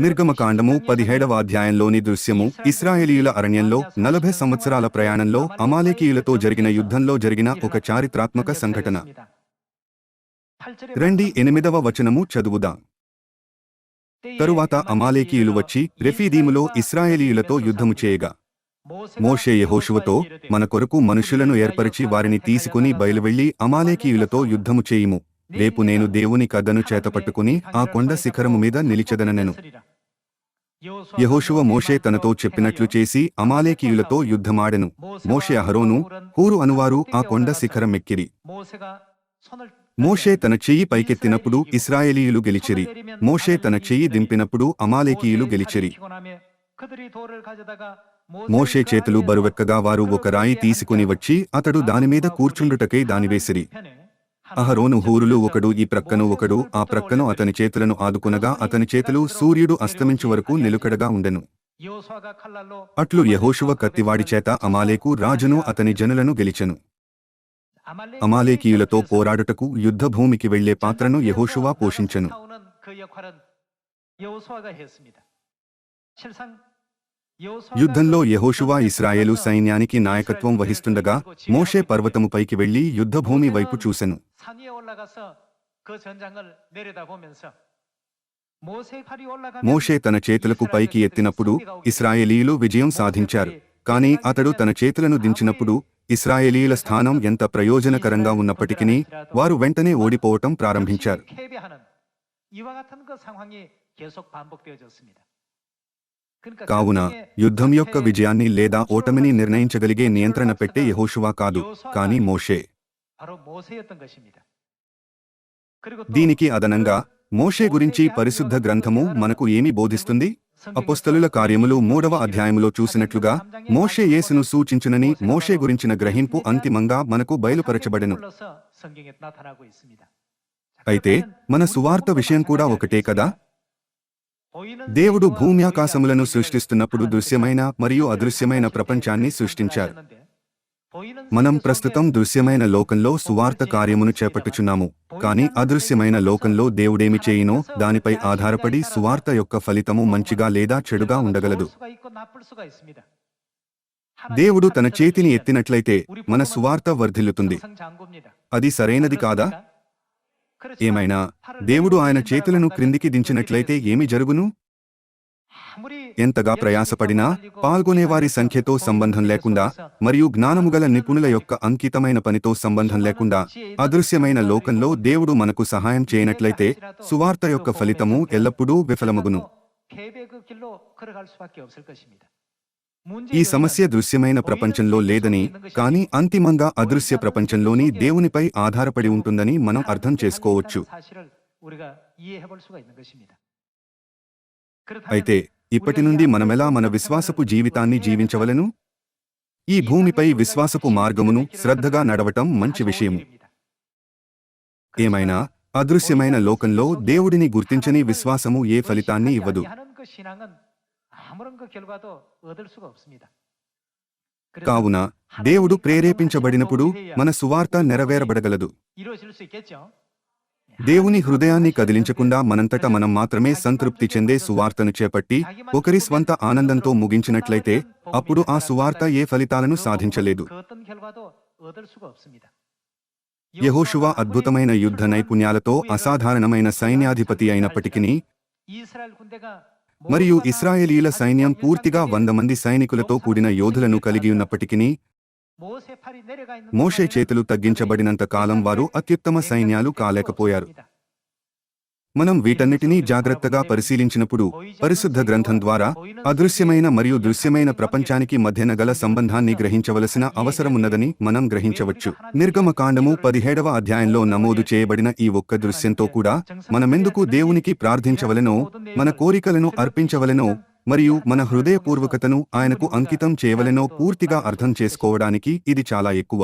నిర్గమకాండము పదిహేడవ అధ్యాయంలోని దృశ్యము. ఇస్రాయేలీయుల అరణ్యంలో నలభై సంవత్సరాల ప్రయాణంలో అమాలేకీయులతో జరిగిన యుద్ధంలో జరిగిన ఒక చారిత్రాత్మక సంఘటన. రండి ఎనిమిదవ వచనము చదువుదాం. తరువాత అమాలేకీయులు వచ్చి రెఫీదీములో ఇస్రాయేలీయులతో యుద్ధము చేయగా మోషే యహోషువతో మన కొరకు మనుషులను ఏర్పరిచి వారిని తీసుకుని బయలువెళ్ళి అమాలేకీయులతో యుద్ధము చేయుము. రేపు నేను దేవుని కథను చేతపట్టుకుని ఆ కొండ శిఖరము మీద నిలిచెదననెను. యెహోషువ మోషే తనతో చెప్పినట్లు చేసి అమాలేకీయులతో యుద్ధమాడెను. మోషే అహరోను హూరు అనువారు ఆ కొండ శిఖరం ఎక్కిరి. మోషే తన చెయ్యి పైకెత్తినప్పుడు ఇస్రాయేలీయులు గెలిచిరి. మోషే తన చెయ్యి దింపినప్పుడు అమాలేకీయులు గెలిచిరి. మోషే చేతులు బరువెక్కగా వారు ఒక రాయి తీసుకుని వచ్చి అతడు దానిమీద కూర్చుండుటకై దానివేసిరి. అహరోను హూరులు ఒకడు ఈ ప్రక్కను ఒకడు ఆ ప్రక్కను అతని చేతులను ఆదుకునగా అతని చేతులు సూర్యుడు అస్తమించు వరకు నిలుకడగా ఉండెను. అట్లు యహోషువ కత్తివాడి చేత అమాలేకు రాజును అతని జనులను గెలిచెను. అమాలేకీయులతో పోరాడుటకు యుద్ధభూమికి వెళ్ళే పాత్రను యెహోషువ పోషించెను. యుద్ధంలో యెహోషువ ఇస్రాయేలు సైన్యానికి నాయకత్వం వహిస్తుండగా మోషే పర్వతముపైకి వెళ్ళి యుద్ధభూమి వైపు చూసెను. మోషే తన చేతులకు పైకి ఎత్తినప్పుడు ఇస్రాయేలీయులు విజయం సాధించారు. కాని అతడు తన చేతులను దించినప్పుడు ఇస్రాయేలీయుల స్థానం ఎంత ప్రయోజనకరంగా ఉన్నప్పటికీ వారు వెంటనే ఓడిపోవటం ప్రారంభించారు. కావున యుద్ధం యొక్క విజయాన్ని లేదా ఓటమిని నిర్ణయించగలిగే నియంత్రణ పెట్టే యెహోషువా కాదు కాని మోషే. దీనికి అదనంగా మోషే గురించి పరిశుద్ధ గ్రంథము మనకు ఏమి బోధిస్తుంది? అపోస్తలుల కార్యములు మూడవ అధ్యాయములో చూసినట్లుగా మోషే యేసును సూచించునని మోషే గురించిన గ్రహింపు అంతిమంగా మనకు బయలుపరచబడెను. అయితే మన సువార్త విషయం కూడా ఒకటే కదా? దేవుడు భూమి ఆకాశములను సృష్టిస్తున్నప్పుడు దృశ్యమైన మరియు అదృశ్యమైన ప్రపంచాన్ని సృష్టించారు. మనం ప్రస్తుతం దృశ్యమైన లోకంలో సువార్త కార్యమును చేపట్టుచున్నాము కాని అదృశ్యమైన లోకంలో దేవుడేమి చేయినో దానిపై ఆధారపడి సువార్త యొక్క ఫలితము మంచిగా లేదా చెడుగా ఉండగలదు. దేవుడు తన చేతిని ఎత్తినట్లయితే మన సువార్త వర్ధిల్లుతుంది. అది సరైనది కాదా? ఏమైనా దేవుడు ఆయన చేతులను క్రిందికి దించినట్లయితే ఏమి జరుగును? ఎంతగా ప్రయాసపడినా పాల్గొనేవారి సంఖ్యతో సంబంధం లేకుండా మరియు జ్ఞానముగల నిపుణుల యొక్క అంకితమైన పనితో సంబంధం లేకుండా అదృశ్యమైన లోకంలో దేవుడు మనకు సహాయం చేయనట్లయితే సువార్త యొక్క ఫలితము ఎల్లప్పుడూ విఫలమగును. ఈ సమస్య దృశ్యమైన ప్రపంచంలో లేదని కానీ అంతిమంగా అదృశ్య ప్రపంచంలోని దేవునిపై ఆధారపడి ఉంటుందని మనం అర్థం చేసుకోవచ్చు అయితే ఇప్పటి నుండి మనమెలా మన విశ్వాసపు జీవితాన్ని జీవించవలెను ఈ భూమిపై విశ్వాసపు మార్గమును శ్రద్ధగా నడవటం మంచి విషయము ఏమైనా అదృశ్యమైన లోకంలో దేవుడిని గుర్తించని విశ్వాసము ఏ ఫలితాన్ని ఇవ్వదు కావున దేవుడు ప్రేరేపించబడినప్పుడు మన సువార్త నెరవేరబడగలదు. దేవుని హృదయాన్ని కదిలించకుండా మనంతట మనం మాత్రమే సంతృప్తి చెందే సువార్తను చేపట్టి ఒకరి స్వంత ఆనందంతో ముగించినట్లయితే అప్పుడు ఆ సువార్త ఏ ఫలితాలను సాధించలేదు. యెహోషువ అద్భుతమైన యుద్ధ నైపుణ్యాలతో అసాధారణమైన సైన్యాధిపతి అయినప్పటికీ మరియు ఇస్రాయేలీల సైన్యం పూర్తిగా వంద మంది సైనికులతో కూడిన యోధులను కలిగి ఉన్నప్పటికీ మోషే చేతులు తగ్గించబడినంత కాలం వారు అత్యుత్తమ సైన్యాలు కాలేకపోయారు. మనం వీటన్నిటినీ జాగ్రత్తగా పరిశీలించినప్పుడు పరిశుద్ధ గ్రంథం ద్వారా అదృశ్యమైన మరియు దృశ్యమైన ప్రపంచానికి మధ్యన గల సంబంధాన్ని గ్రహించవలసిన అవసరమున్నదని మనం గ్రహించవచ్చు. నిర్గమకాండము పదిహేడవ అధ్యాయంలో నమోదు చేయబడిన ఈ ఒక్క దృశ్యంతో కూడా మనమెందుకు దేవునికి ప్రార్థించవలెనో మన కోరికలను అర్పించవలెనో మరియు మన హృదయపూర్వకతను ఆయనకు అంకితం చేయవలెనో పూర్తిగా అర్థం చేసుకోవడానికి ఇది చాలా ఎక్కువ.